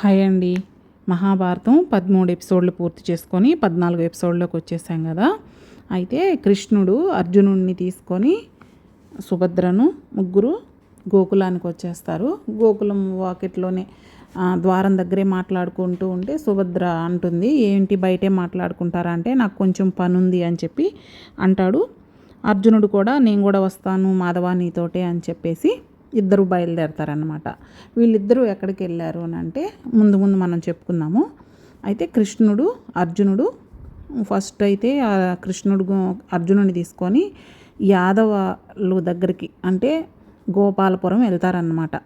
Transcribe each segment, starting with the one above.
Hi అండి. మహాభారతం పదమూడు ఎపిసోడ్లు పూర్తి చేసుకొని పద్నాలుగు ఎపిసోడ్లోకి వచ్చేసాం కదా. అయితే కృష్ణుడు అర్జునుడిని తీసుకొని సుభద్రను ముగ్గురు గోకులానికి వచ్చేస్తారు. గోకులం వాకిట్లోనే ద్వారం దగ్గరే మాట్లాడుకుంటూ ఉంటే సుభద్ర అంటుంది ఏంటి బయటే మాట్లాడుకుంటారా అంటే నాకు కొంచెం పని ఉంది అని చెప్పి అంటాడు. అర్జునుడు కూడా నేను కూడా వస్తాను మాధవ నీతోటే అని చెప్పేసి ఇద్దరు బయలుదేరతారనమాట వీళ్ళిద్దరూ ఎక్కడికి వెళ్ళారు అని అంటే ముందు ముందు మనం చెప్పుకుందాము. అయితే కృష్ణుడు అర్జునుడు ఫస్ట్ అయితే ఆ కృష్ణుడు అర్జునుడిని తీసుకొని యాదవలు దగ్గరికి అంటే గోపాలపురం వెళ్తారనమాట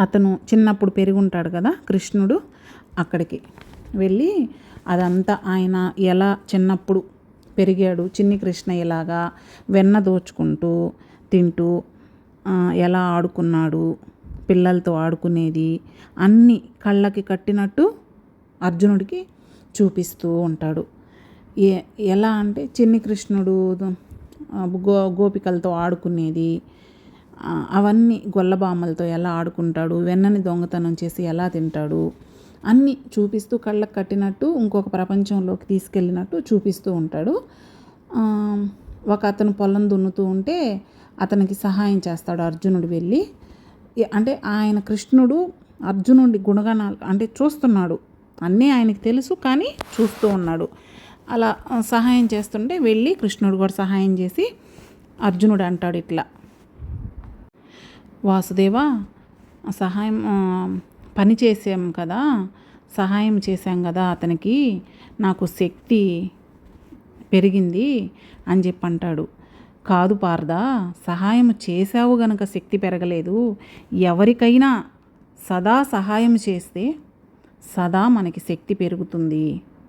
అతను చిన్నప్పుడు పెరుగుంటాడు కదా కృష్ణుడు అక్కడికి వెళ్ళి అదంతా ఆయన ఎలా చిన్నప్పుడు పెరిగాడు చిన్ని కృష్ణ ఇలాగా వెన్న దోచుకుంటూ తింటూ ఎలా ఆడుకున్నాడు పిల్లలతో ఆడుకునేది అన్నీ కళ్ళకి కట్టినట్టు అర్జునుడికి చూపిస్తూ ఉంటాడు. ఏ ఎలా అంటే చిన్ని కృష్ణుడు గో గోపికలతో ఆడుకునేది అవన్నీ గొల్లబామలతో ఎలా ఆడుకుంటాడు వెన్నని దొంగతనం చేసి ఎలా తింటాడు అన్నీ చూపిస్తూ కళ్ళకు కట్టినట్టు ఇంకొక ప్రపంచంలోకి తీసుకెళ్ళినట్టు చూపిస్తూ ఉంటాడు. ఒక అతను పొలం దున్నుతూ ఉంటే అతనికి సహాయం చేస్తాడు అర్జునుడు వెళ్ళి. అంటే ఆయన కృష్ణుడు అర్జునుడి గుణగణాలు అంటే చూస్తున్నాడు. అన్నీ ఆయనకి తెలుసు కానీ చూస్తూ ఉన్నాడు. అలా సహాయం చేస్తుంటే వెళ్ళి కృష్ణుడు కూడా సహాయం చేసి అర్జునుడు అంటాడు ఇట్లా. వాసుదేవా సహాయం పని చేసాం కదా సహాయం చేశాం కదా అతనికి నాకు శక్తి పెరిగింది అని చెప్పి అంటాడు. కాదు పార్దా సహాయం చేశావు గనక శక్తి పెరగలేదు. ఎవరికైనా సదా సహాయం చేస్తే సదా మనకి శక్తి పెరుగుతుంది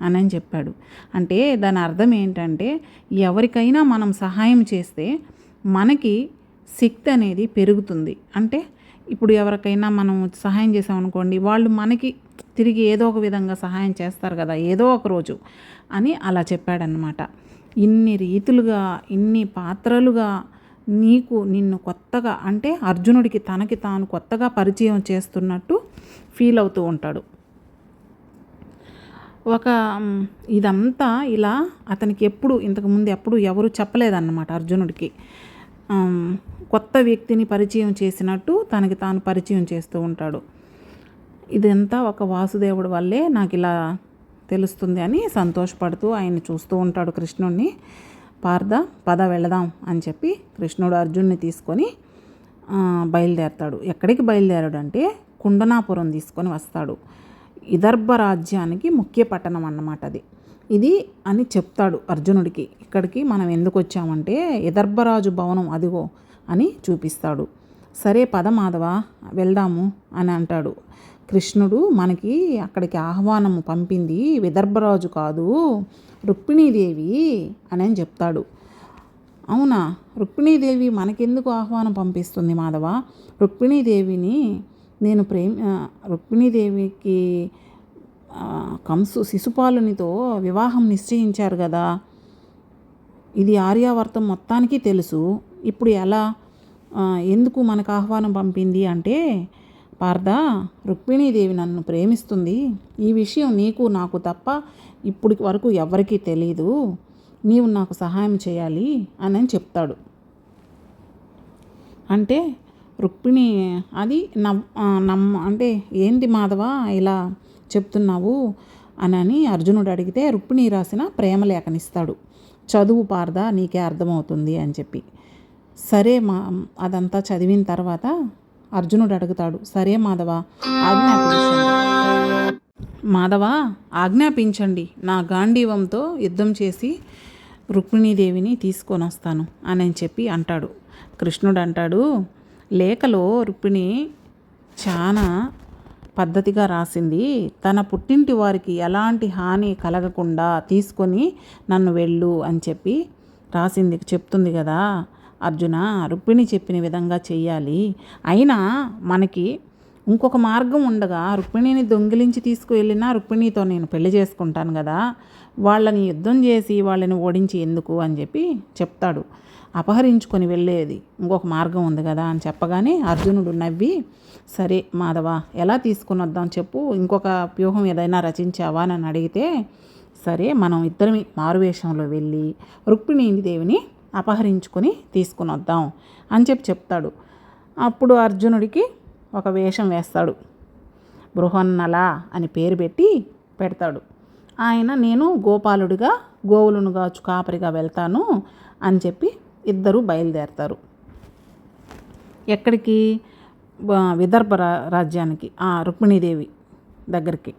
అని అని చెప్పాడు. అంటే దాని అర్థం ఏంటంటే ఎవరికైనా మనం సహాయం చేస్తే మనకి శక్తి అనేది పెరుగుతుంది. అంటే ఇప్పుడు ఎవరికైనా మనం సహాయం చేసామనుకోండి వాళ్ళు మనకి తిరిగి ఏదో ఒక విధంగా సహాయం చేస్తారు కదా ఏదో ఒక రోజు అని అలా చెప్పాడనమాట ఇన్ని రీతులుగా ఇన్ని పాత్రలుగా నీకు నిన్ను కొత్తగా అంటే అర్జునుడికి తనకి తాను కొత్తగా పరిచయం చేస్తున్నట్టు ఫీల్ అవుతూ ఉంటాడు. ఒక ఇదంతా ఇలా అతనికి ఎప్పుడు ఇంతకుముందు ఎప్పుడు ఎవరు చెప్పలేదన్నమాట అర్జునుడికి. కొత్త వ్యక్తిని పరిచయం చేసినట్టు తనకి తాను పరిచయం చేస్తూ ఉంటాడు. ఇదంతా ఒక వాసుదేవుడి వల్లే నాకు ఇలా తెలుస్తుంది అని సంతోషపడుతూ ఆయన చూస్తూ ఉంటాడు కృష్ణుడిని పార్థ పద వెళదాం అని చెప్పి కృష్ణుడు అర్జున్ని తీసుకొని బయలుదేరతాడు. ఎక్కడికి బయలుదేరాడు అంటే కుండనాపురం తీసుకొని వస్తాడు. విదర్భ రాజ్యానికి ముఖ్య పట్టణం అన్నమాట అది. ఇది అని చెప్తాడు అర్జునుడికి. ఇక్కడికి మనం ఎందుకు వచ్చామంటే ఇదర్భరాజు భవనం అదిగో అని చూపిస్తాడు. సరే పద మాధవ వెళ్దాము అని అంటాడు. కృష్ణుడు మనకి అక్కడికి ఆహ్వానము పంపింది విదర్భరాజు కాదు రుక్మిణీదేవి అని అని చెప్తాడు. అవునా? రుక్మిణీదేవి మనకెందుకు ఆహ్వానం పంపిస్తుంది మాధవ? రుక్మిణీదేవిని నేను ప్రేమ రుక్మిణీదేవికి కంసు శిశుపాలునితో వివాహం నిశ్చయించారు కదా. ఇది ఆర్యావర్తం మొత్తానికి తెలుసు. ఇప్పుడు ఎలా? ఎందుకు మనకు ఆహ్వానం పంపింది అంటే పార్థ రుక్మిణీదేవి నన్ను ప్రేమిస్తుంది. ఈ విషయం నీకు నాకు తప్ప ఇప్పటి వరకు ఎవరికీ తెలియదు నీవు నాకు సహాయం చేయాలి అని చెప్తాడు. అంటే రుక్మిణి అది నమ్మ అంటే ఏంటి మాధవ ఇలా చెప్తున్నావు అని అని అర్జునుడు అడిగితే రుక్మిణి రాసిన ప్రేమలేఖనిస్తాడు చదువు పార్దా నీకే అర్థమవుతుంది అని చెప్పి. సరే మా అదంతా చదివిన తర్వాత అర్జునుడు అడుగుతాడు సరే మాధవ ఆజ్ఞాపించండి. మాధవ ఆజ్ఞాపించండి. నా గాంధీవంతో యుద్ధం చేసి రుక్మిణీదేవిని తీసుకొని వస్తాను అని చెప్పి అంటాడు. కృష్ణుడు అంటాడు లేఖలో రుక్మిణి చాలా పద్ధతిగా రాసింది. తన పుట్టింటి వారికి ఎలాంటి హాని కలగకుండా తీసుకొని నన్ను వెళ్ళు అని చెప్పి రాసింది చెప్తుంది కదా. అర్జున రుక్మిణి చెప్పిన విధంగా చేయాలి అయినా మనకి ఇంకొక మార్గం ఉండగా రుక్మిణిని దొంగిలించి తీసుకువెళ్ళినా రుక్మిణితో నేను పెళ్ళి చేసుకుంటాను కదా వాళ్ళని యుద్ధం చేసి వాళ్ళని ఓడించి ఎందుకు అని చెప్పి చెప్తాడు. అపహరించుకొని వెళ్ళేది ఇంకొక మార్గం ఉంది కదా అని చెప్పగానే అర్జునుడు నవ్వి సరే మాధవ ఎలా తీసుకుని వద్దాం చెప్పు ఇంకొక వ్యూహం ఏదైనా రచించావా? అని అడిగితే సరే మనం ఇద్దరం మారువేషంలో వెళ్ళి రుక్మిణీదేవిని అపహరించుకొని తీసుకుని వద్దాం అని చెప్పి చెప్తాడు. అప్పుడు అర్జునుడికి ఒక వేషం వేస్తాడు. బృహన్నల అని పేరు పెట్టి పెడతాడు. ఆయన నేను గోపాలుడిగా గోవులను గాచు కాపరిగా వెళ్తాను అని చెప్పి ఇద్దరు బయలుదేరతారు. ఎక్కడికి? విదర్భ రాజ్యానికి రుక్మిణీదేవి దగ్గరికి.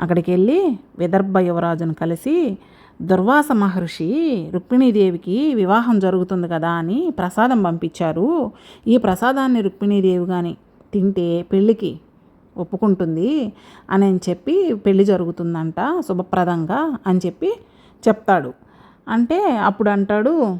అక్కడికి వెళ్ళి విదర్భ యువరాజును కలిసి దుర్వాస మహర్షి రుక్మిణీదేవికి వివాహం జరుగుతుంది కదా అని ప్రసాదం పంపించారు. ఈ ప్రసాదాన్ని రుక్మిణీదేవి కానీ తింటే పెళ్ళికి ఒప్పుకుంటుంది అని అని చెప్పి పెళ్ళి జరుగుతుందంట శుభప్రదంగా అని చెప్పి చెప్తాడు. అంటే అప్పుడు అంటాడు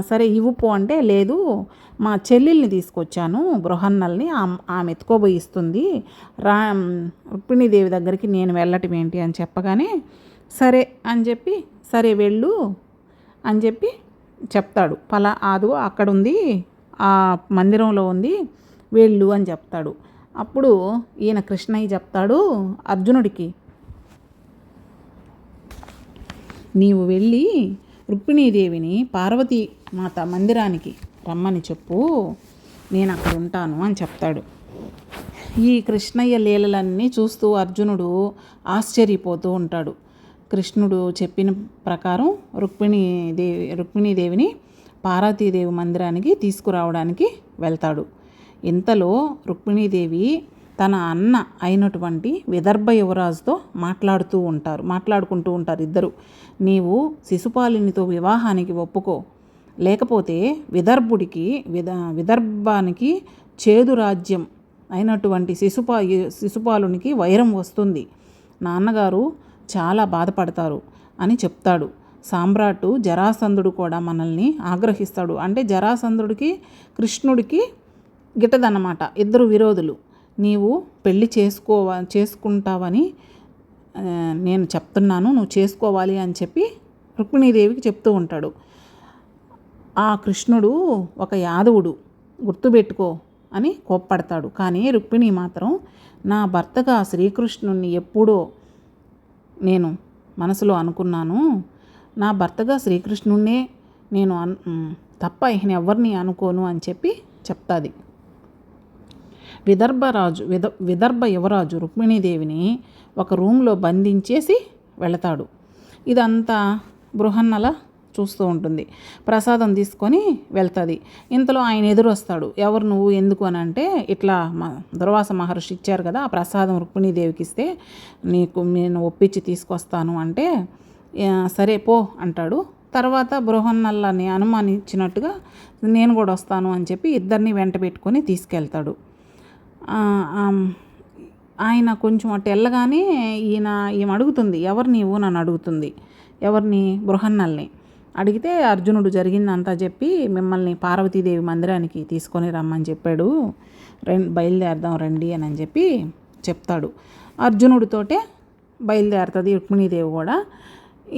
సరే ఇవ్వుపో అంటే లేదు మా చెల్లెల్ని తీసుకొచ్చాను బృహన్నల్ని ఆమె ఎత్తుకోబోయిస్తుంది రా రుక్మిణీదేవి దగ్గరికి నేను వెళ్ళటం ఏంటి? అని చెప్పగానే సరే అని చెప్పి సరే వెళ్ళు అని చెప్పి చెప్తాడు. పలా ఆదు అక్కడ ఉంది ఆ మందిరంలో ఉంది వెళ్ళు అని చెప్తాడు. అప్పుడు ఈయన కృష్ణయ్య చెప్తాడు అర్జునుడికి నీవు వెళ్ళి రుక్మిణీదేవిని పార్వతీ మాత మందిరానికి రమ్మని చెప్పు నేను అక్కడ ఉంటాను అని చెప్తాడు. ఈ కృష్ణయ్య లీలలన్నీ చూస్తూ అర్జునుడు ఆశ్చర్యపోతూ ఉంటాడు. కృష్ణుడు చెప్పిన ప్రకారం రుక్మిణీదేవి రుక్మిణీదేవిని పార్వతీదేవి మందిరానికి తీసుకురావడానికి వెళ్తాడు. ఇంతలో రుక్మిణీదేవి తన అన్న అయినటువంటి విదర్భ యువరాజుతో మాట్లాడుతూ ఉంటారు మాట్లాడుకుంటూ ఉంటారు ఇద్దరు. నీవు శిశుపాలినితో వివాహానికి ఒప్పుకో. లేకపోతే విదర్భుడికి విద విదర్భానికి చేదు రాజ్యం అయినటువంటి శిశుపా శిశుపాలునికి వైరం వస్తుంది. నాన్నగారు చాలా బాధపడతారు అని చెప్తాడు. సామ్రాటు జరాసంధుడు కూడా మనల్ని ఆగ్రహిస్తాడు. అంటే జరాసంధుడికి కృష్ణుడికి గిట్టదన్నమాట. ఇద్దరు విరోధులు. నీవు పెళ్ళి చేసుకోవ చేసుకుంటావని నేను చెప్తున్నాను. నువ్వు చేసుకోవాలి అని చెప్పి రుక్మిణీదేవికి చెప్తూ ఉంటాడు. ఆ కృష్ణుడు ఒక యాదవుడు. గుర్తుపెట్టుకో అని కోప్పడతాడు. కానీ రుక్మిణి మాత్రం నా భర్తగా శ్రీకృష్ణుణ్ణి ఎప్పుడో నేను మనసులో అనుకున్నాను. నా భర్తగా శ్రీకృష్ణుణ్ణే నేను అన్ తప్ప ఈయన ఎవరిని అనుకోను అని చెప్పి చెప్తాది. విదర్భరాజు విద విదర్భ యువరాజు రుక్మిణీదేవిని ఒక రూమ్లో బంధించేసి వెళతాడు. ఇదంతా బృహన్నల చూస్తూ ఉంటుంది. ప్రసాదం తీసుకొని వెళ్తుంది. ఇంతలో ఆయన ఎదురు వస్తాడు ఎవరు నువ్వు? ఎందుకు? అని అంటే ఇట్లా మ- దుర్వాస మహర్షి ఇచ్చారు కదా ఆ ప్రసాదం రుక్మిణీదేవికి ఇస్తే నీకు నేను ఒప్పించి తీసుకొస్తాను అంటే సరే పో అంటాడు. తర్వాత బృహన్నల్లని అనుమానించినట్టుగా నేను కూడా వస్తాను అని చెప్పి ఇద్దరిని వెంట పెట్టుకొని తీసుకెళ్తాడు. ఆయన కొంచెం అటు వెళ్ళగానే ఈయన ఈమె అడుగుతుంది ఎవరు నీవు? నన్ను అడుగుతుంది. ఎవరిని? బృహన్నల్ని. అడిగితే అర్జునుడు జరిగిందంతా చెప్పి మిమ్మల్ని పార్వతీదేవి మందిరానికి తీసుకొని రమ్మని చెప్పాడు. రెండు బయలుదేరదాం రండి అని చెప్పి చెప్తాడు. అర్జునుడితోటే బయలుదేరుతుంది రుక్మిణీదేవి కూడా.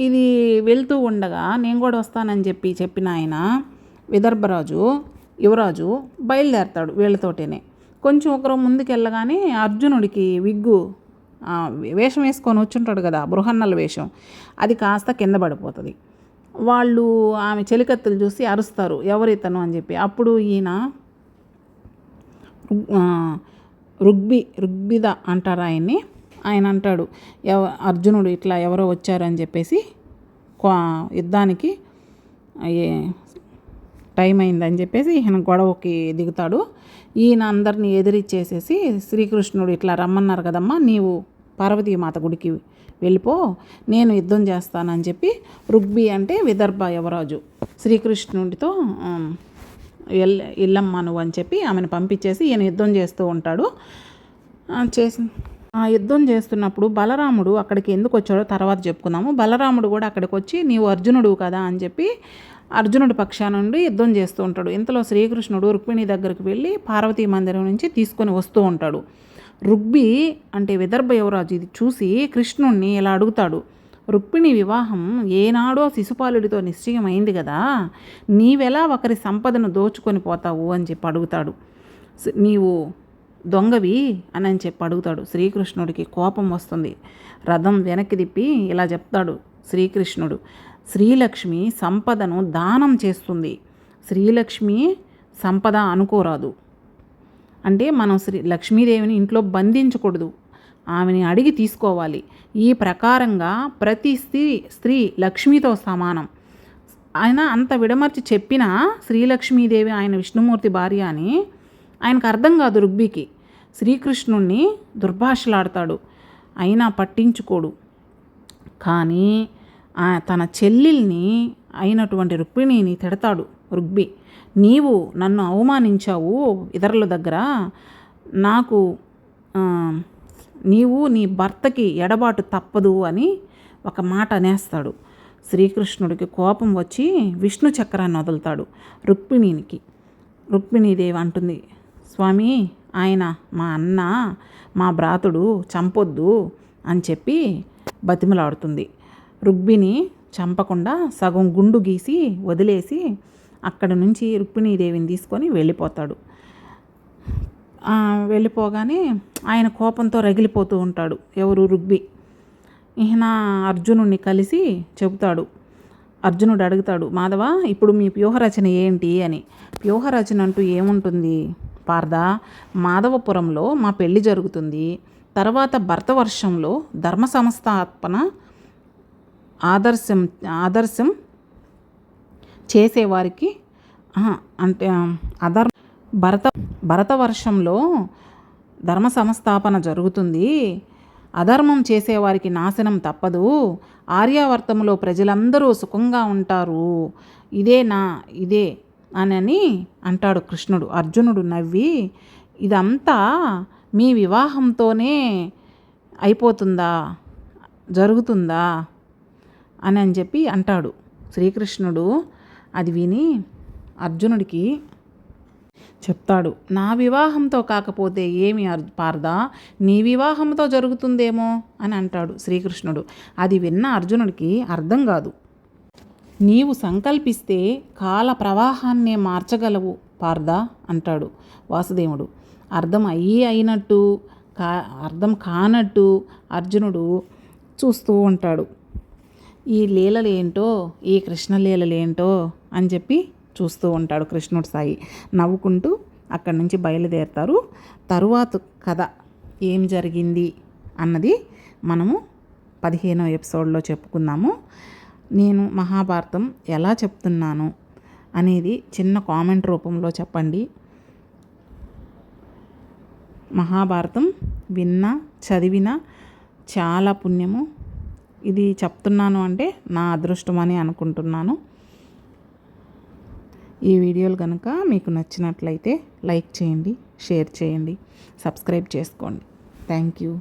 ఇది వెళ్తూ ఉండగా నేను కూడా వస్తానని చెప్పి చెప్పిన ఆయన విదర్భరాజు యువరాజు బయలుదేరతాడు వీళ్ళతోటేనే. కొంచెం ఒకరు ముందుకెళ్ళగానే అర్జునుడికి విగ్గు వేషం వేసుకొని వచ్చుంటాడు కదా బృహన్నల వేషం. అది కాస్త కింద పడిపోతుంది. వాళ్ళు ఆమె చెలికత్తెలు చూసి అరుస్తారు ఎవరితను అని చెప్పి. అప్పుడు ఈయన రుగ్బి రుగ్బిద అంటారు ఆయన్ని. ఆయన అంటాడు ఎవ అర్జునుడు ఇట్లా ఎవరో వచ్చారని చెప్పేసి యుద్ధానికి టైం అయిందని చెప్పేసి ఈయన గొడవకి దిగుతాడు. ఈయన అందరినీ ఎదిరిచ్చేసేసి శ్రీకృష్ణుడు ఇట్లా రమ్మన్నారు కదమ్మా నీవు పార్వతీ మాత గుడికి వెళ్ళిపో నేను యుద్ధం చేస్తానని చెప్పి రుగ్బి అంటే విదర్భ యువరాజు. శ్రీకృష్ణుడితో ఎల్ ఇల్లమ్మ నువ్వు అని చెప్పి ఆమెను పంపించేసి ఈయన యుద్ధం చేస్తూ ఉంటాడు. చేసి ఆ యుద్ధం చేస్తున్నప్పుడు బలరాముడు అక్కడికి ఎందుకు వచ్చాడో తర్వాత చెప్పుకుందాము. బలరాముడు కూడా అక్కడికి వచ్చి నీవు అర్జునుడు కదా అని చెప్పి అర్జునుడి పక్షా నుండి యుద్ధం చేస్తూ ఉంటాడు. ఇంతలో శ్రీకృష్ణుడు రుక్మిణి దగ్గరికి వెళ్ళి పార్వతీ మందిరం నుంచి తీసుకొని వస్తూ ఉంటాడు. రుగ్బి అంటే విదర్భ యువరాజు ఇది చూసి కృష్ణుణ్ణి ఇలా అడుగుతాడు. రుక్మిణి వివాహం ఏనాడో శిశుపాలుడితో నిశ్చయమైంది కదా. నీవెలా ఒకరి సంపదను దోచుకొని పోతావు అని చెప్పి అడుగుతాడు. నీవు దొంగవి అని అని చెప్పి అడుగుతాడు. శ్రీకృష్ణుడికి కోపం వస్తుంది. రథం వెనక్కి తిప్పి ఇలా చెప్తాడు శ్రీకృష్ణుడు. శ్రీలక్ష్మి సంపదను దానం చేస్తుంది. శ్రీలక్ష్మి సంపద అనుకోరాదు. అంటే మనం శ్రీ లక్ష్మీదేవిని ఇంట్లో బంధించకూడదు. ఆమెని అడిగి తీసుకోవాలి. ఈ ప్రకారంగా ప్రతి స్త్రీ స్త్రీ లక్ష్మితో సమానం. ఆయన అంత విడమర్చి చెప్పినా శ్రీలక్ష్మీదేవి ఆయన విష్ణుమూర్తి భార్య అని ఆయనకు అర్థం కాదు రుగ్బికి. శ్రీకృష్ణుణ్ణి దుర్భాషలాడతాడు. అయినా పట్టించుకోడు. కానీ ఆ తన చెల్లెల్ని అయినటువంటి రుక్మిణిని తిడతాడు. రుగ్బి. నీవు నన్ను అవమానించావు ఇతరుల దగ్గర. నాకు నీవు నీ భర్తకి ఎడబాటు తప్పదు అని ఒక మాట అనేస్తాడు. శ్రీకృష్ణుడికి కోపం వచ్చి విష్ణు చక్రాన్ని వదులుతాడు రుక్మిణినికి. రుక్మిణీదేవి అంటుంది స్వామి ఆయన మా అన్న మా భ్రాతుడు చంపొద్దు అని చెప్పి బతిమలాడుతుంది. రుక్మిణి చంపకుండా సగం గుండు గీసి వదిలేసి అక్కడ నుంచి రుక్మిణీదేవిని తీసుకొని వెళ్ళిపోతాడు. వెళ్ళిపోగానే ఆయన కోపంతో రగిలిపోతూ ఉంటాడు. ఎవరు? రుగ్బి. ఈయన అర్జునుడిని కలిసి చెబుతాడు. అర్జునుడు అడుగుతాడు మాధవ ఇప్పుడు మీ వ్యూహరచన ఏంటి? అని. వ్యూహరచన అంటూ ఏముంటుంది? పార్థ మాధవపురంలో మా పెళ్ళి జరుగుతుంది. తర్వాత భర్త వర్షంలో ధర్మ సంస్థాపన ఆదర్శం ఆదర్శం చేసేవారికి అంటే అధర్మ భరత భరత భరతవర్షంలో ధర్మ సంస్థాపన జరుగుతుంది. అధర్మం చేసేవారికి నాశనం తప్పదు. ఆర్యావర్తంలో ప్రజలందరూ సుఖంగా ఉంటారు. ఇదే నా ఇదే అని అంటాడు కృష్ణుడు. అర్జునుడు నవ్వి ఇదంతా మీ వివాహంతోనే అయిపోతుందా? జరుగుతుందా? అని అని చెప్పి అంటాడు శ్రీకృష్ణుడు. అది విని అర్జునుడికి చెప్తాడు నా వివాహంతో కాకపోతే ఏమి అర్ పార్ద? నీ వివాహంతో జరుగుతుందేమో? అని అంటాడు శ్రీకృష్ణుడు. అది విన్న అర్జునుడికి అర్థం కాదు. నీవు సంకల్పిస్తే కాల ప్రవాహాన్నే మార్చగలవు పార్దా అంటాడు వాసుదేవుడు. అర్థం అయ్యి అయినట్టు కా అర్థం కానట్టు అర్జునుడు చూస్తూ ఉంటాడు. ఈ లీలలేంటో ఈ కృష్ణ లీలలేంటో అని చెప్పి చూస్తూ ఉంటాడు కృష్ణుడు సాయి. నవ్వుకుంటూ అక్కడి నుంచి బయలుదేరుతారు. తరువాత కథ ఏం జరిగింది అన్నది మనము పదిహేనో ఎపిసోడ్లో చెప్పుకుందాము. నేను మహాభారతం ఎలా చెప్తున్నాను అనేది చిన్న కామెంట్ రూపంలో చెప్పండి. మహాభారతం విన్న చదివిన చాలా పుణ్యము. ఇది చెప్తున్నాను అంటే నా అదృష్టం అని అనుకుంటున్నాను. ఈ వీడియోలు కనుక మీకు నచ్చినట్లయితే లైక్ చేయండి షేర్ చేయండి సబ్స్క్రైబ్ చేసుకోండి. Thank you.